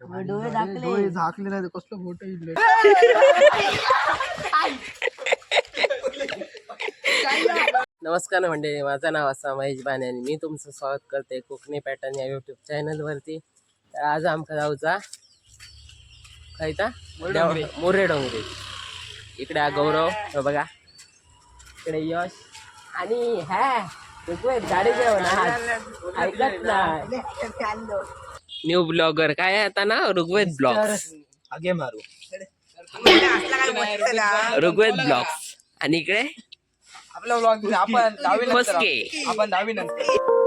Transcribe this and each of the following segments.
डोळे झाकले. डोळे झाकले नाही कसलं फोटो इडले? नमस्कार म्हणजे माझं नाव असा महेश बाने आणि मी तुमचं स्वागत करते कोकणी पॅटर्न या यूट्यूब चॅनलवरती तर आज आमका जाऊचा खायचा मोरे डोंगरी. इकडे हा गौरव हे बघा. इकडे यश आणि हा गाडी जेवण ऐकत नाही. New blogger. काय आहे आता ना? ऋग्वेद ब्लॉग्स. आगे मारू. ऋग्वेद ब्लॉग्स. आणि इकडे? आपला ब्लॉग आपण दहावी आपण दहावी नंतर.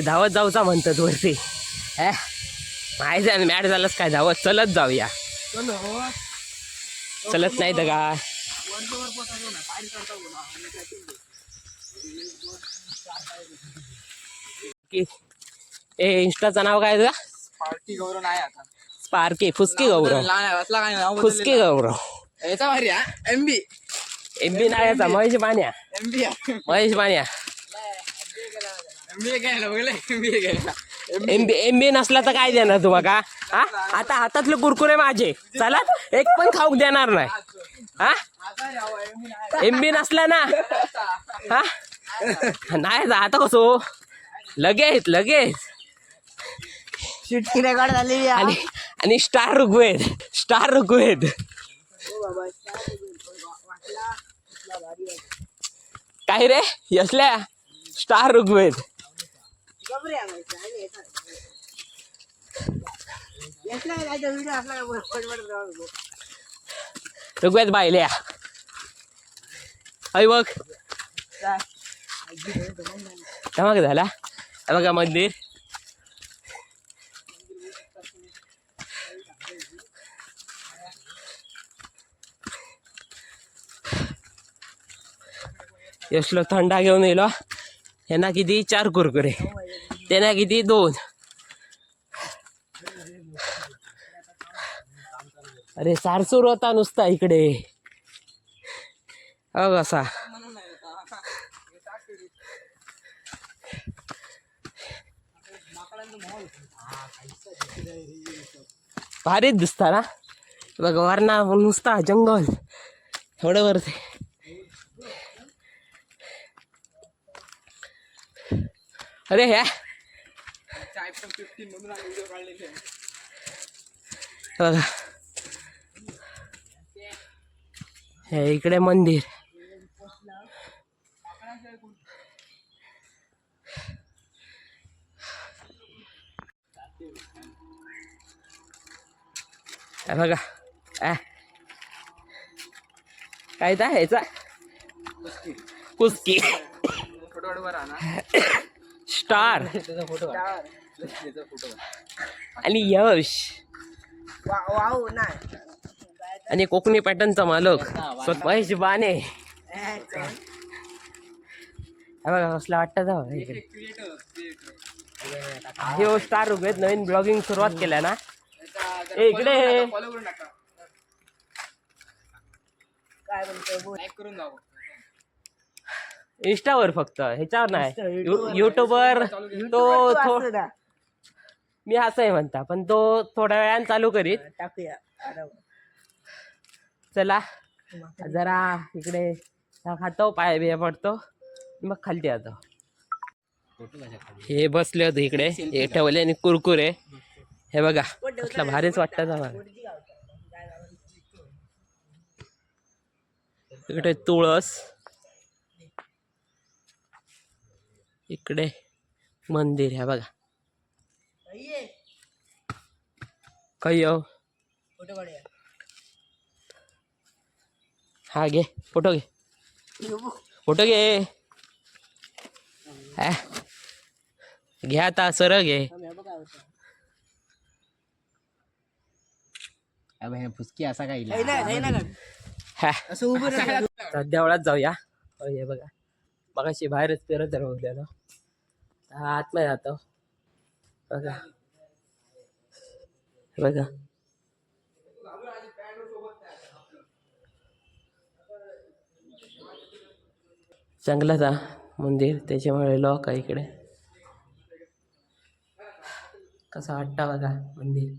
हे धावत जाऊचा म्हणतात वरती. हे? माहिती आहे मॅट झालंच काय धावत? चलत जाऊया. चलत नाही तर का ए इंस्टाचं नाव काय तुझा? पार्टी गौरव नाही आता. स्पार्की फुसकी गौरव. लहान फुसकी गौरव. याचा भारी एम बी. एम बी नाही याचा Mahesh Manya M B Mahesh Manya M B घ्यायला बघले. एम बी घ्यायला एम बी एम बी नसला तर काय देणार तुम्हाला हा? आता हातातले कुरकुरे माझे. चला एक पण खाऊक देणार नाही. हा? एम बी नसला ना? हा? नाही जा, आता कसो लगेच लगेच. शिट्टी रेकॉर्ड झाली आणि आणि स्टार ऋग्वेद स्टार ऋग्वेद काय रे? यसल्या? स्टार असला ऋग्वेद बायल्या. अय बघ. तेव्हा झाला. हे मंदिर. यसलो थंडा घेऊन येलो यांना किती? चार कुरकुरे. त्यांना किती? दोन. अरे सारसूर होता नुसता इकडे. अ कसा भारीच दिसता ना? बघ वरणा नुसता जंगल. एवढं वरते. अरे ह्या. बघा हे इकडे मंदिर. बघा. आ. काय ता ह्याचा? कुस्की फोटो ना स्टार. आणि यश. वाव आणि कोकणी पॅटर्नचा मालक. स्वतः महेश बाने. बघा कसला वाटतं जाऊ हे हो स्टार रुपयेत नवीन ब्लॉगिंग सुरुवात केल्या ना. ए इकडे. करून काय बोल लाईक करून जाऊ इंस्टावर फक्त ह्याच्यावर नाही. युट्यूबवर तो थो- असं? मी असं आहे म्हणता पण तो थोड्या वेळानं चालू करीत. टाकूया. चला जरा इकडे खातो पाय बिया पडतो. मग खालती येतो. हे बसले होते इकडे. हे ठेवले आणि कुरकुरे. हे बघा कसला भारीच वाटतं ना मला इकडे तुळस. इकडे मंदिर आहे बघा. काही हो फोटो काढूया. हा घे. फोटो घे. फोटो घे. ॲ. घे आता सरळ घे. बघा हे फुसकी असा काही. हा देवळात जाऊया. हो, हे बघा. मगाशी बाहेरच फिरत राहिलेलो आता आतमध्ये जातो. बघा. बघा. जंगलात आहे मंदिर त्याच्यामुळे लॉक आहे इकडे. कसा वाटता बघा मंदिर.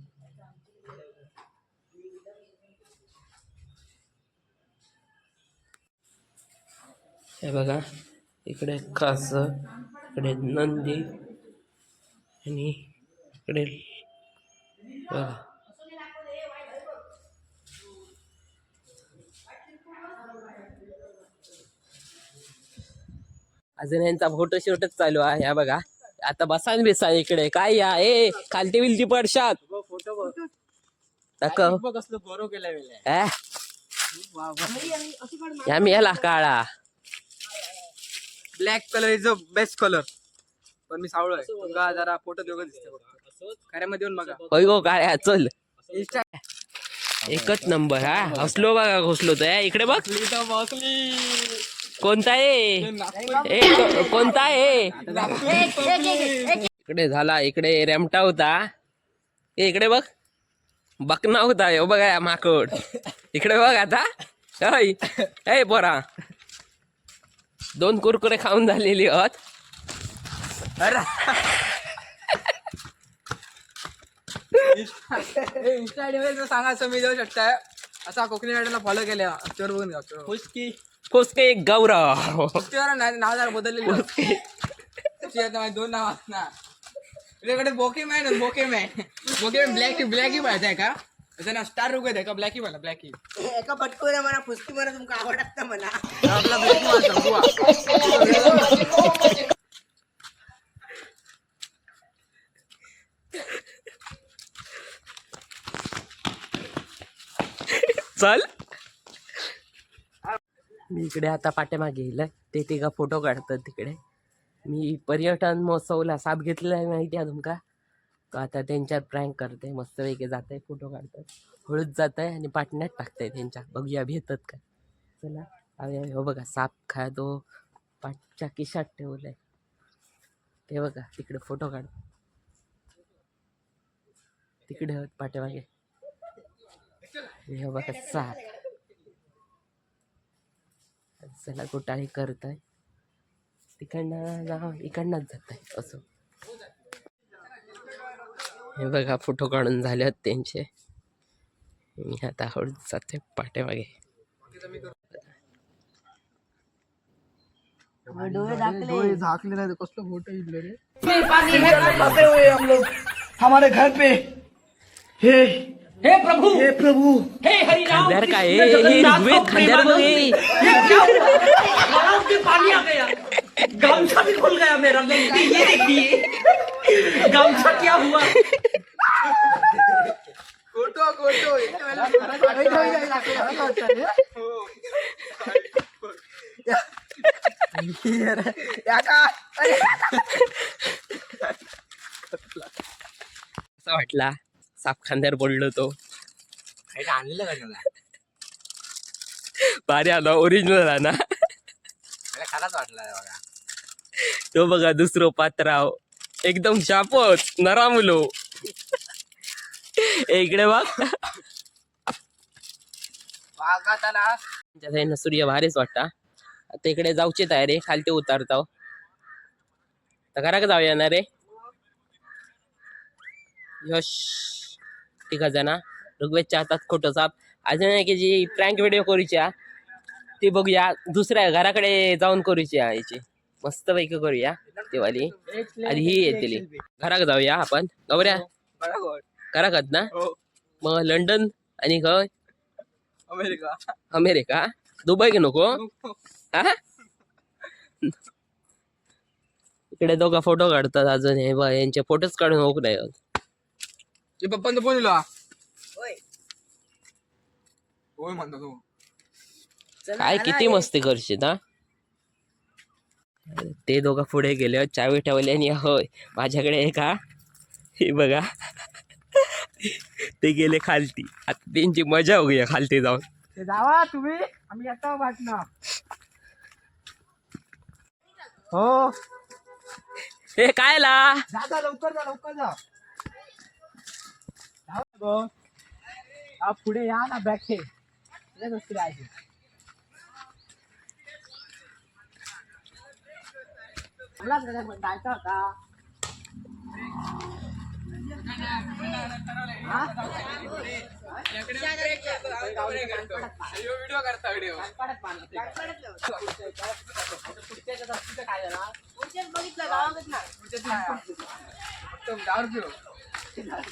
हे बघा इकडे कसं इकडे नंदी आणि इकडे बघा. अजून यांचा फोटो शूटच चालू आहे ह्या बघा. आता बसान बिसान इकडे. काय या? ए खालती विलती पडशात. फोटो या मी याला काळा black colour is a best colour पण मी सावळ आहे. तुमका जरा फोटो देऊ दिसते. खऱ्यामध्ये येऊन बघा. होय गो काळ्या चल. इंस्टा एकच नंबर हा? हसलो बघा घोसलो तो ए, इकडे बघ. कोणता आहे? कोणता आहे? इकडे झाला इकडे रेमटा होता ए इकडे बघ. बकना होता हो बघा या माकड. इकडे बघ आता. ए पोरा. दोन कुरकुरे खाऊन झालेली आहोत. इंस्टा सांगा असं मी जाऊ शकताय असा कोकणी आयडीला फॉलो केल्या. त्यावर बघून घ्या. फुसके. एक गौरव. नाही नाव जरा माझी दोन नाव ना तुझ्याकडे बोके मॅन बोके मॅन बोके मॅन ब्लॅक ब्लॅकी पाहिजे आहे का? त्याचं नाव स्टार रुपये आहे का? ब्लॅकी मला ब्लॅकी एका पटकून म्हणा पुस्ती म्हणा तुमका आवडत ना म्हणा. आपला ब्लॅकी माझा बुवा. चल. मी इकडे आता पाठीमागे गेलं ते तिघा फोटो काढतात तिकडे. मी पर्यटन महोत्सवला साप घेतलेला आहे माहिती आहे तुमका? आता त्यांच्यात प्रँक करते मस्तपैकी जात आहे फोटो काढतात. हळूच जात आहे आणि पाटण्यात टाकताय त्यांच्या. बघूया भेटत काय. चला अरे हो बघा साप खा तो पाठच्या किशात ठेवलाय. ते बघा तिकडे फोटो काढ. तिकडे आहेत पाठीमागे. हे बघा साप. चला गोटाळी करत आहे तिकडनं जा इकडनंच जात आहे असं. हे बघा फ़ोटो काढून झाले आहेत त्यांचे. मी आता हळूच जाते पाठीमागे. डोळे दाखले झाकले नाही कसलं फ़ोटो इथलं रे. फंसे हुए हम लोग हमारे घर पे. हे. हे प्रभु. हे प्रभु. हे हरिराम. खांद्यार काय हे? हे ऋग्वेद खांद्यार बघ हे. तालाब में पानी आ गया। गमछा भी खुल गया मेरा। ये देखिए। गमछा क्या हुआ या का असा वाटला साप खांद्यावर बोललो तो. आणलेलं का त्याला? भारी आला ओरिजिनल ना. मला खराच वाटला बघा. तो बघा दुसरं पात्राव. एकदम शापच नरामुलो ए, इकडे बघ. त्याला सूर्य भारीच वाटता आता इकडे जाऊची तयारी खालती उतारताव. तर करा का जाऊया ना रे? यश. तिघा जना ऋग्वेदच्या हातात खोटं साप. अजून एक जी प्रँक व्हिडिओ करूची ती बघूया. दुसऱ्या घराकडे जाऊन करूची याची. मस्त पैकी करूया. दिवाळी आधी ही येतील. घराक जाऊया आपण. गौऱ्या घराकात ना. हो. मग लंडन आणि खय अमेरिका. अमेरिका. दुबई की नको. हा? इकडे दोघा फोटो काढतात अजून. हे बघ यांचे फोटोच काढून होक नाही पप्पांचा फोन काय किती हे. मस्ती करशील हा? ते दोघं पुढे गेले चावी ठेवल्याने होय माझ्याकडे एक हा हे बघा. ते गेले खालती. आता त्यांची मजा होऊया खालती जाऊन. जावा तुम्ही आम्ही आता वाटणार हो. हे काय ला? जा लवकर जा लवकर जा. जाऊ ना गं. हा, पुढे या ना बॅग राहायची तुलाच गड्या पण जायचा होता हा? व्हिडिओ करता व्हिडिओ बघितलं गावाकडे ना दहा रुपये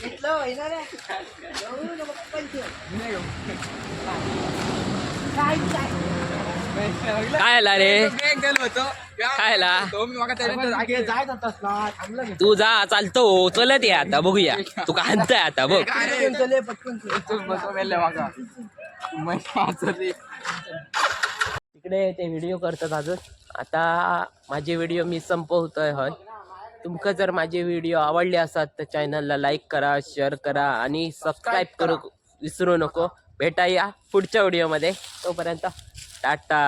घेतलं येणार आहे जाऊ नको पंचवीस. काय कायला रे? कायला तू जा चालतो. चलत ये आता बघूया. तू का आणताय आता बघ. तिकडे ते व्हिडिओ करतात अजून. आता माझे व्हिडिओ मी संपवतोय हय. तुमका जर माझे व्हिडिओ आवडले असतात तर चॅनलला लाईक करा शेअर करा आणि सबस्क्राईब करू विसरू नको. भेटा या पुढच्या व्हिडिओमध्ये तोपर्यंत টাটা